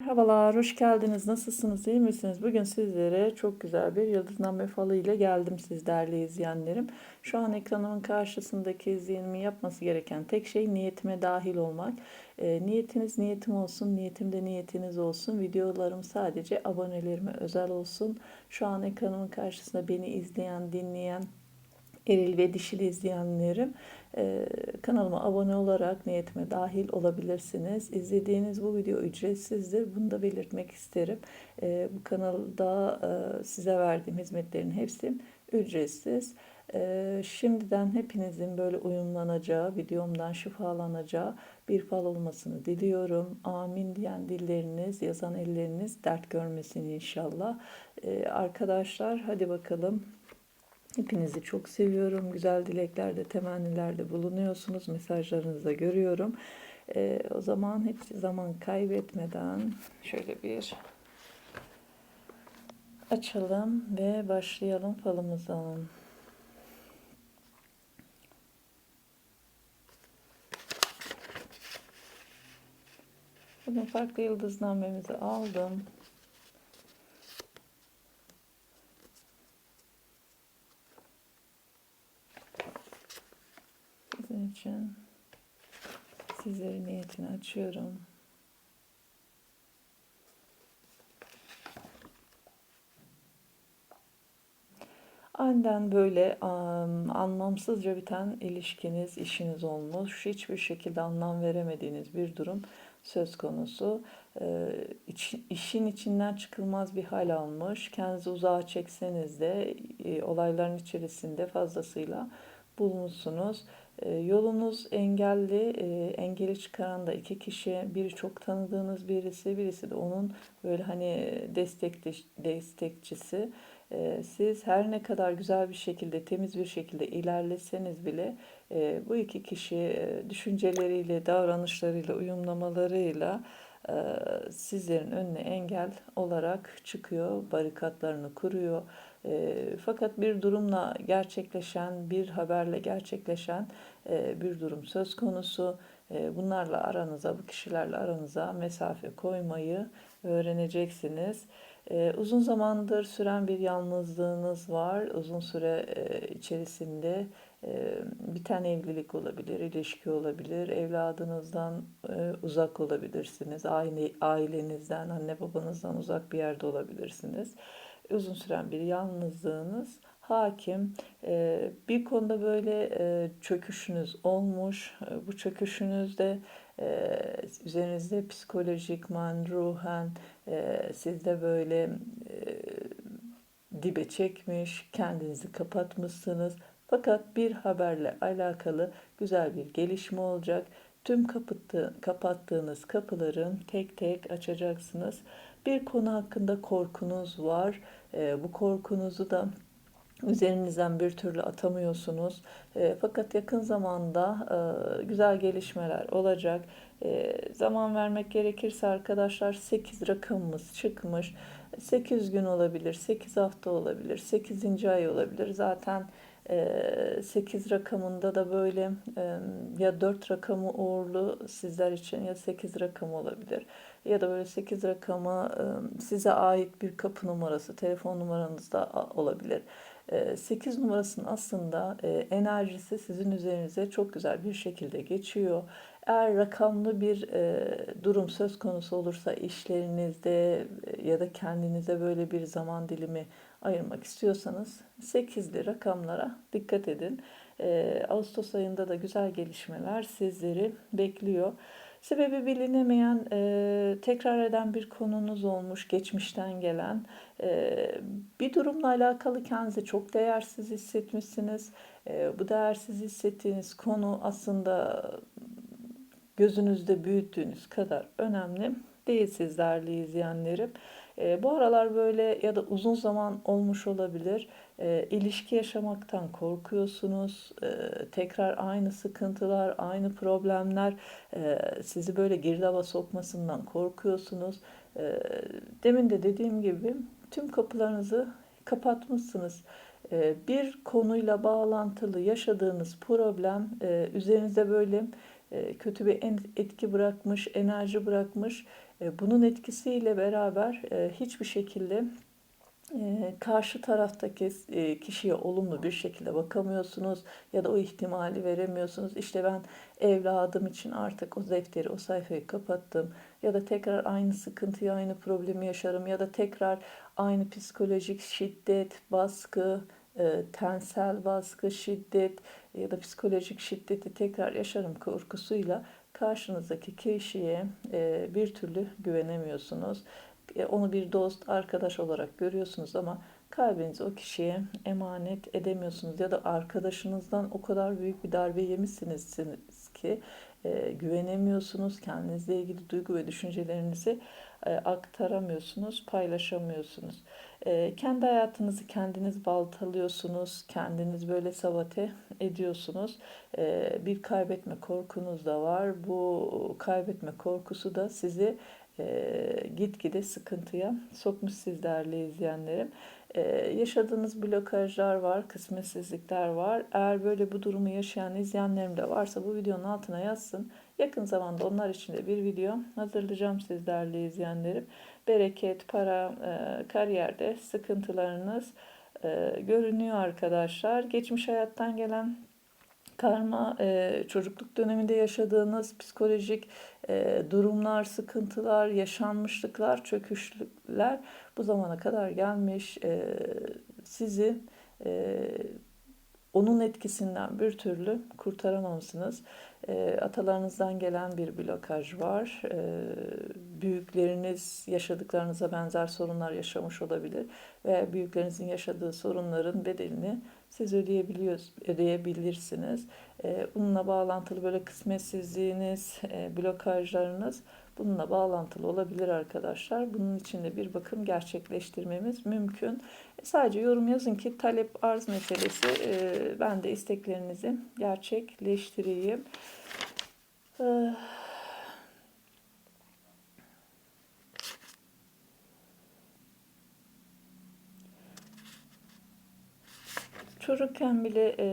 Merhabalar, hoş geldiniz. Nasılsınız, iyi misiniz? Bugün sizlere çok güzel bir yıldızname falı ile geldim siz değerli izleyenlerim. Şu an ekranımın karşısındaki izleyenimin yapması gereken tek şey niyetime dahil olmak. E, niyetiniz niyetim olsun, niyetim de niyetiniz olsun. Videolarım sadece abonelerime özel olsun. Şu an ekranımın karşısında beni izleyen, dinleyen, eril ve dişil izleyenlerim e, kanalıma abone olarak niyetime dahil olabilirsiniz. İzlediğiniz bu video ücretsizdir. Bunu da belirtmek isterim. E, bu kanalda e, size verdiğim hizmetlerin hepsi ücretsiz. Şimdiden hepinizin böyle uyumlanacağı, videomdan şifalanacağı bir fal olmasını diliyorum. Amin diyen dilleriniz, yazan elleriniz dert görmesin inşallah. Arkadaşlar hadi bakalım Hepinizi çok seviyorum. Güzel dileklerde, temennilerde bulunuyorsunuz. Mesajlarınızı da görüyorum. Ee, o zaman hiç zaman kaybetmeden şöyle bir açalım ve başlayalım falımıza. Bugün farklı yıldıznamemizi aldım. İçin sizlerin niyetini açıyorum. Aniden böyle um, anlamsızca biten ilişkiniz, işiniz olmuş. Hiçbir şekilde anlam veremediğiniz bir durum söz konusu. Ee, iç, işin içinden çıkılmaz bir hal almış. Kendinizi uzağa çekseniz de e, olayların içerisinde fazlasıyla bulmuşsunuz. E, yolunuz engelli, e, engeli çıkaran da iki kişi, biri çok tanıdığınız birisi, birisi de onun böyle hani destek destekçisi. E, siz her ne kadar güzel bir şekilde, temiz bir şekilde ilerleseniz bile e, bu iki kişi e, düşünceleriyle, davranışlarıyla, uyumlamalarıyla e, sizlerin önüne engel olarak çıkıyor, barikatlarını kuruyor. E, fakat bir durumla gerçekleşen, bir haberle gerçekleşen e, bir durum söz konusu. E, bunlarla aranıza, bu kişilerle aranıza mesafe koymayı öğreneceksiniz. E, uzun zamandır süren bir yalnızlığınız var. Uzun süre e, içerisinde e, biten evlilik olabilir, ilişki olabilir, evladınızdan e, uzak olabilirsiniz, aile, ailenizden, anne babanızdan uzak bir yerde olabilirsiniz. Uzun süren bir yalnızlığınız hakim. E, bir konuda böyle e, çöküşünüz olmuş. E, bu çöküşünüzde üzerinizde psikolojikman, ruhen sizde böyle dibe çekmiş, kendinizi kapatmışsınız. Fakat bir haberle alakalı güzel bir gelişme olacak. Tüm kapattı, kapattığınız kapıların tek tek açacaksınız. Bir konu hakkında korkunuz var. E, bu korkunuzu da üzerinizden bir türlü atamıyorsunuz. E, fakat yakın zamanda e, güzel gelişmeler olacak. E, zaman vermek gerekirse arkadaşlar 8 rakamımız çıkmış. 8 gün olabilir, 8 hafta olabilir, 8. ay olabilir. Zaten 8 rakamında da böyle ya 4 rakamı uğurlu sizler için ya 8 rakamı olabilir. Ya da böyle 8 rakamı size ait bir kapı numarası, telefon numaranız da olabilir. 8 numarasının aslında enerjisi sizin üzerinize çok güzel bir şekilde geçiyor. Eğer rakamlı bir durum söz konusu olursa işlerinizde ya da kendinize böyle bir zaman dilimi ayırmak istiyorsanız 8'li rakamlara dikkat edin. Ağustos ayında da güzel gelişmeler sizleri bekliyor. Sebebi bilinemeyen, e, tekrar eden bir konunuz olmuş, geçmişten gelen. E, bir durumla alakalı kendinizi çok değersiz hissetmişsiniz. E, bu değersiz hissettiğiniz konu aslında gözünüzde büyüttüğünüz kadar önemli değil sizlerle izleyenlerim. E, bu aralar böyle ya da uzun zaman olmuş olabilir. E, ilişki yaşamaktan korkuyorsunuz. E, tekrar aynı sıkıntılar, aynı problemler e, sizi böyle girdaba sokmasından korkuyorsunuz. E, demin de dediğim gibi tüm kapılarınızı kapatmışsınız. Bir konuyla bağlantılı yaşadığınız problem e, üzerinize böyle kötü bir etki bırakmış, enerji bırakmış. E, bunun etkisiyle beraber e, hiçbir şekilde e, karşı taraftaki e, kişiye olumlu bir şekilde bakamıyorsunuz ya da o ihtimali veremiyorsunuz. İşte ben evladım için artık o defteri, o sayfayı kapattım ya da tekrar aynı sıkıntıyı, aynı problemi yaşarım ya da tekrar aynı psikolojik şiddet, baskı, e, tensel baskı, şiddet ya da psikolojik şiddeti tekrar yaşarım korkusuyla karşınızdaki kişiye bir türlü güvenemiyorsunuz. E, onu bir dost, arkadaş olarak görüyorsunuz ama kalbinizi o kişiye emanet edemiyorsunuz ya da arkadaşınızdan o kadar büyük bir darbe yemişsiniz ki e, güvenemiyorsunuz, kendinizle ilgili duygu ve düşüncelerinizi e, aktaramıyorsunuz, paylaşamıyorsunuz. E, kendi hayatınızı kendiniz baltalıyorsunuz, kendiniz böyle sabote ediyorsunuz. E, bir kaybetme korkunuz da var. Bu kaybetme korkusu da sizi e, gitgide sıkıntıya sokmuş siz değerli izleyenlerim. E, yaşadığınız blokajlar var, kısmetsizlikler var. Eğer böyle bu durumu yaşayan izleyenlerim de varsa bu videonun altına yazsın. Yakın zamanda onlar için de bir video hazırlayacağım siz değerli izleyenlerim. Bereket, para, e, kariyerde sıkıntılarınız e, görünüyor arkadaşlar. Geçmiş hayattan gelen karma e, çocukluk döneminde yaşadığınız psikolojik e, durumlar, sıkıntılar, yaşanmışlıklar, çöküşlükler bu zamana kadar gelmiş. E, sizi e, onun etkisinden bir türlü kurtaramamışsınız. E, atalarınızdan gelen bir blokaj var. E, büyükleriniz yaşadıklarınıza benzer sorunlar yaşamış olabilir ve büyüklerinizin yaşadığı sorunların bedelini siz ödeyebiliyoruz, ödeyebilirsiniz. E, bununla bağlantılı böyle kısmetsizliğiniz, e, blokajlarınız bununla bağlantılı olabilir arkadaşlar. Bunun için de bir bakım gerçekleştirmemiz mümkün. E, sadece yorum yazın ki talep arz meselesi e, ben de isteklerinizi gerçekleştireyim. E, çocukken bile e,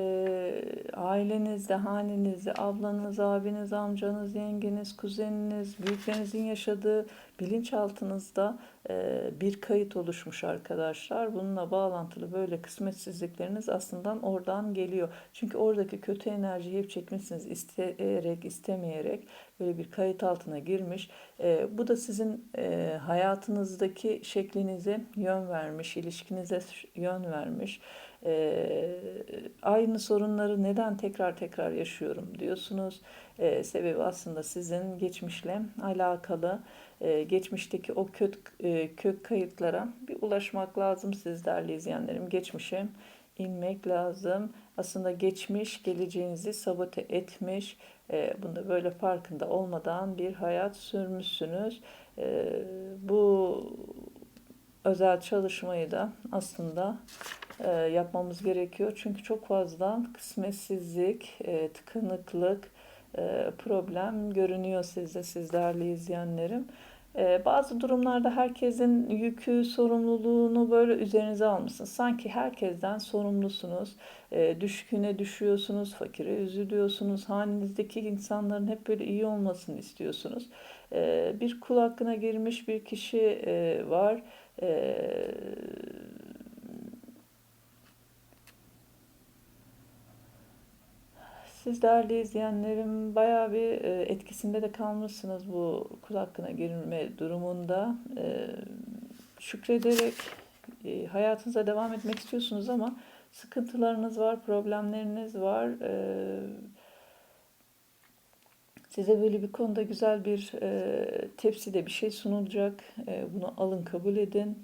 ailenizde, hanenizde, ablanız, abiniz, amcanız, yengeniz, kuzeniniz, büyüklerinizin yaşadığı bilinçaltınızda e, bir kayıt oluşmuş arkadaşlar. Bununla bağlantılı böyle kısmetsizlikleriniz aslında oradan geliyor. Çünkü oradaki kötü enerjiyi hep çekmişsiniz isteyerek, istemeyerek böyle bir kayıt altına girmiş. E, bu da sizin e, hayatınızdaki şeklinize yön vermiş, ilişkinize yön vermiş. E, aynı sorunları neden tekrar tekrar yaşıyorum diyorsunuz. E, sebebi aslında sizin geçmişle alakalı e, geçmişteki o kök, e, kök kayıtlara bir ulaşmak lazım siz değerli izleyenlerim. Geçmişe inmek lazım. Aslında geçmiş geleceğinizi sabote etmiş. E, bunda böyle farkında olmadan bir hayat sürmüşsünüz. Bu özel çalışmayı da aslında yapmamız gerekiyor. Çünkü çok fazla kısmetsizlik, e, tıkanıklık, problem görünüyor sizde, siz değerli izleyenlerim. E, bazı durumlarda herkesin yükü, sorumluluğunu böyle üzerinize almışsınız. Sanki herkesten sorumlusunuz. E, düşküne düşüyorsunuz, fakire üzülüyorsunuz. Hanenizdeki insanların hep böyle iyi olmasını istiyorsunuz. Bir kul hakkına girmiş bir kişi var. Siz değerli izleyenlerim bayağı bir e, etkisinde de kalmışsınız bu kul hakkına girilme durumunda. E, şükrederek e, hayatınıza devam etmek istiyorsunuz ama sıkıntılarınız var, problemleriniz var. Size böyle bir konuda güzel bir tepside bir şey sunulacak. Bunu alın kabul edin.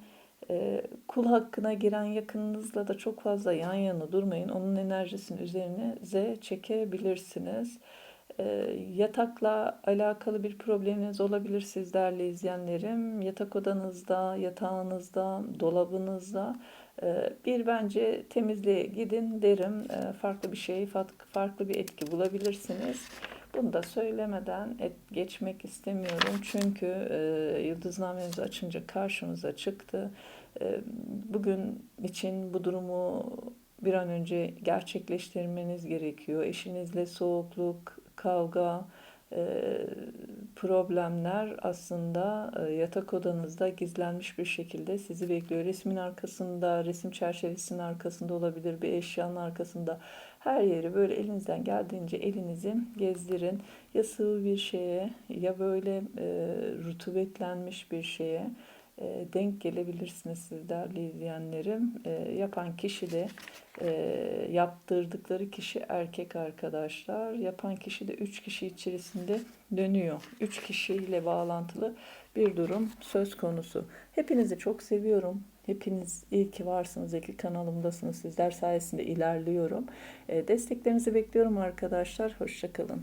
E, kul hakkına giren yakınınızla da çok fazla yan yana durmayın. Onun enerjisini üzerinize çekebilirsiniz. E, yatakla alakalı bir probleminiz olabilir siz değerli izleyenlerim. Yatak odanızda, yatağınızda, dolabınızda e, bir bence temizliğe gidin derim. Farklı bir şey, farklı bir etki bulabilirsiniz. Bunu da söylemeden et, geçmek istemiyorum. Çünkü e, yıldıznamenizi açınca karşımıza çıktı. E, bugün için bu durumu bir an önce gerçekleştirmeniz gerekiyor. Eşinizle soğukluk, kavga, e, problemler aslında e, yatak odanızda gizlenmiş bir şekilde sizi bekliyor. Resmin arkasında, resim çerçevesinin arkasında olabilir, bir eşyanın arkasında. Her yeri böyle elinizden geldiğince elinizi gezdirin. Ya sıvı bir şeye ya böyle e, rutubetlenmiş bir şeye e, denk gelebilirsiniz siz değerli izleyenlerim. E, yapan kişi de e, yaptırdıkları kişi erkek arkadaşlar. Yapan kişi de 3 kişi içerisinde dönüyor. 3 kişiyle bağlantılı bir durum söz konusu. Hepinizi çok seviyorum. Hepiniz iyi ki varsınız, iyi ki kanalımdasınız. Sizler sayesinde ilerliyorum. E, desteklerinizi bekliyorum arkadaşlar. Hoşçakalın.